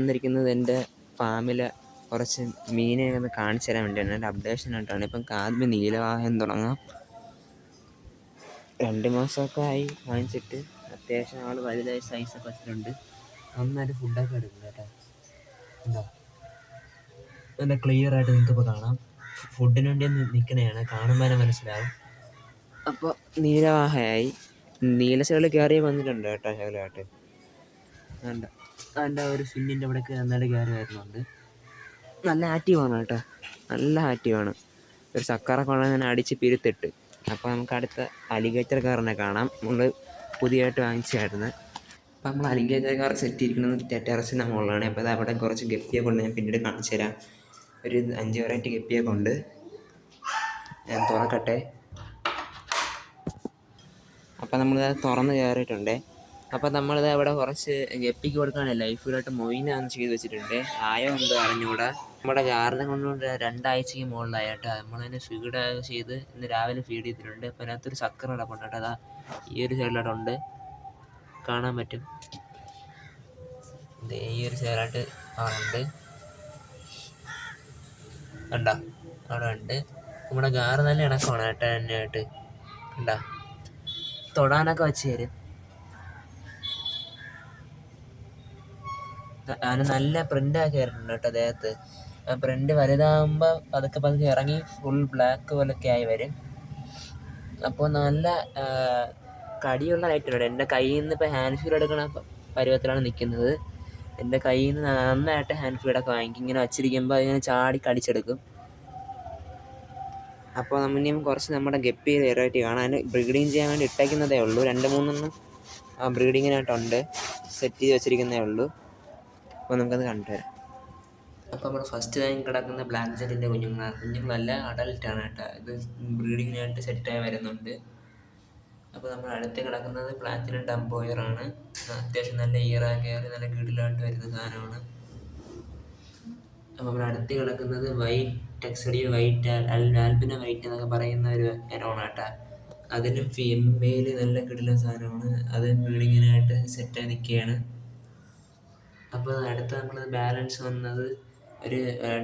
വന്നിരിക്കുന്നത് എന്റെ ഫാമിലെ കുറച്ച് മീനെ ഒന്ന് കാണിച്ചു തരാൻ വേണ്ടിയാണ്. എന്റെ അപ്ഡേഷൻ ആയിട്ടാണ് ഇപ്പം ആദ്യമേ നീലവാഹനം തുടങ്ങാം. രണ്ട് മാസമൊക്കെ ആയി വാങ്ങിച്ചിട്ട് അത്യാവശ്യം ആൾ വലുതായി സൈസൊക്കെ വെച്ചിട്ടുണ്ട്. നന്നായിട്ട് ഫുഡൊക്കെ എടുക്കും കേട്ടോ. എന്താ നല്ല ക്ലിയർ ആയിട്ട് നിങ്ങൾക്കിപ്പോൾ കാണാം. ഫുഡിന് വേണ്ടി നിൽക്കണതാണ് കാണുമ്പോൾ മനസ്സിലാവും. അപ്പോൾ നീലവാഹയായി നീലശകൾ കയറി വന്നിട്ടുണ്ട് കേട്ടോ ശകലമായിട്ട്. വേണ്ട അതിന്റെ ഒരു സിന്നിന്റെ അവിടെ നന്നായിട്ട് കയറി വരുന്നുണ്ട്. നല്ല ആക്റ്റീവാണ് കേട്ടോ. നല്ല ആക്റ്റീവാണ് ഒരു സക്കാറ കൊള്ള ഞാൻ അടിച്ച് പിരുത്തിട്ട്. അപ്പോൾ നമുക്ക് അടുത്ത അലിഗേറ്റർ കാറിനെ കാണാം. നമ്മൾ പുതിയതായിട്ട് വാങ്ങിച്ചായിരുന്നു അപ്പോൾ നമ്മൾ അലിഗേറ്റർ കാർ സെറ്റ് ചെയ്തിരിക്കുന്നത് ടെറസിന്റെ മുകളിലാണ്. അപ്പോൾ അത് അവിടെ കുറച്ച് ഗപ്പിയൊക്കെ കൊണ്ട് ഞാൻ പിന്നീട് കാണിച്ചു തരാം. ഒരു അഞ്ച് വെറൈറ്റി ഗപ്പിയൊക്കെ ഉണ്ട്. ഞാൻ തുറക്കട്ടെ. അപ്പോൾ നമ്മളിത് തുറന്ന് കയറിയിട്ടുണ്ട്. അപ്പോൾ നമ്മളിത് അവിടെ കുറച്ച് ഗപ്പിക്ക് കൊടുക്കാണ്. ലൈഫിലോട്ട് മൊയിനാന്ന് ചെയ്ത് വെച്ചിട്ടുണ്ട്. ആയോ എന്തോ അറിഞ്ഞുകൂടാ നമ്മുടെ കാരണം കൊണ്ടുകൊണ്ട് രണ്ടാഴ്ചയ്ക്ക് മുകളിലായിട്ട്. നമ്മളതിനെ ഫീഡ് ചെയ്ത് ഇന്ന് രാവിലെ ഫീഡ് ചെയ്തിട്ടുണ്ട്. അപ്പോൾ അതിനകത്തൊരു സക്കർ കിടപ്പുണ്ട് അതാ ഈ ഒരു സൈഡിലോട്ടുണ്ട് കാണാൻ പറ്റും. ഈ ഒരു സൈഡിലായിട്ട് ഉണ്ട്. കണ്ടോ? അവിടെ ഉണ്ട്. നമ്മുടെ ഗാർ നല്ല ഇണക്കമാണ് കേട്ടോ തന്നെയായിട്ട് കണ്ടോ? തൊടാനൊക്കെ വെച്ച് തരും. അതിന് നല്ല പ്രിന്റ് ആക്കി തരുന്നുണ്ട് കേട്ടോ ദേഹത്ത്. പ്രിന്റ് വലുതാകുമ്പോൾ പതുക്കെ പതുക്കെ ഇറങ്ങി ഫുൾ ബ്ലാക്ക് പോലൊക്കെ ആയി വരും. അപ്പോൾ നല്ല കടിയുള്ള ലൈറ്റുണ്ട് എന്റെ കയ്യിൽ നിന്ന് ഇപ്പോൾ ഹാൻഡ് ഫീൽ എടുക്കണ പരുവത്തിലാണ് നിൽക്കുന്നത് എന്റെ കയ്യിൽ നിന്ന് നന്നായിട്ട് ഹാൻഡ് ഫീഡൊക്കെ വാങ്ങിക്കും. ഇങ്ങനെ വച്ചിരിക്കുമ്പോൾ അതിങ്ങനെ ചാടി കടിച്ചെടുക്കും. അപ്പോൾ നമ്മൾ ഇനിയും കുറച്ച് നമ്മുടെ ഗപ്പി വെറൈറ്റി കാണാൻ ബ്രീഡിങ് ചെയ്യാൻ വേണ്ടി ഇട്ടേക്കുന്നതേ ഉള്ളൂ. രണ്ട് മൂന്നെണ്ണം ബ്രീഡിങ്ങിനായിട്ടുണ്ട് സെറ്റ് ചെയ്ത് വെച്ചിരിക്കുന്നതേ ഉള്ളൂ. അപ്പോൾ നമുക്കത് കണ്ടുവരാം. അപ്പോൾ നമ്മുടെ ഫസ്റ്റ് ടൈം കിടക്കുന്ന ബ്ലാക്ക് ജെറ്റിന്റെ നല്ല കുഞ്ഞുങ്ങളല്ല ആണ് കേട്ടോ. ഇത് ബ്രീഡിങ്ങിനായിട്ട് സെറ്റായി വരുന്നുണ്ട്. അപ്പോൾ നമ്മൾ അടുത്ത് കിടക്കുന്നത് പ്ലാറ്റിനം ആണ്. അത്യാവശ്യം നല്ല ഇയറാ കയറി നല്ല കിടിലായിട്ട് വരുന്ന സാധനമാണ്. അപ്പോൾ നമ്മൾ അടുത്ത് കിടക്കുന്നത് വൈറ്റ് ടെക്സഡി വൈറ്റ് ആൽബിന വൈറ്റ് എന്നൊക്കെ പറയുന്ന ഒരു എറോണ കേട്ടോ. അതിനും ഫീമെയിൽ നല്ല കിടില സാധനമാണ്. അത് ബ്രീഡിങ്ങിനായിട്ട് സെറ്റായി നിൽക്കുകയാണ്. അപ്പോൾ അടുത്ത നമ്മൾ ബാലൻസ് വന്നത് ഒരു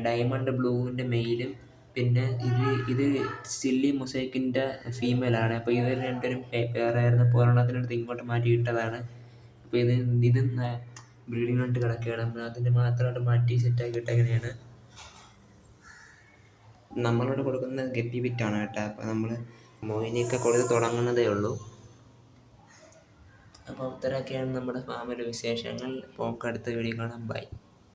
ഡയമണ്ട് ബ്ലൂവിന്റെ മെയിലും പിന്നെ ഇത് ഇത് സില്ലി മൊസൈക്കിന്റെ ഫീമെയിലാണ് അപ്പോൾ ഇത് രണ്ടുപേരും പേരായിരുന്നപ്പോൾ ഒരെണ്ണത്തിനടുത്ത് ഇങ്ങോട്ട് മാറ്റി ഇട്ടതാണ്. അപ്പോൾ ഇത് ഇത് ബ്രീഡിങ്ങിനായിട്ട് കിടക്കുകയാണ്. നമ്മൾ അതിന്റെ മാത്രമായിട്ട് മാറ്റി സെറ്റാക്കി ഇട്ടേക്കുന്നതാണ് നമ്മളോട് കൊടുക്കുന്ന ഗപ്പി ബിറ്റാണ് കേട്ടോ. അപ്പോൾ നമ്മൾ മോഹിനിയൊക്കെ കൊടുത്ത് തുടങ്ങുന്നതേ ഉള്ളൂ. അപ്പോൾ ഇത്രയൊക്കെയാണ് നമ്മുടെ ഫാമിലെ വിശേഷങ്ങൾ. അപ്പോൾ വീഡിയോ കാണാം. ബൈ.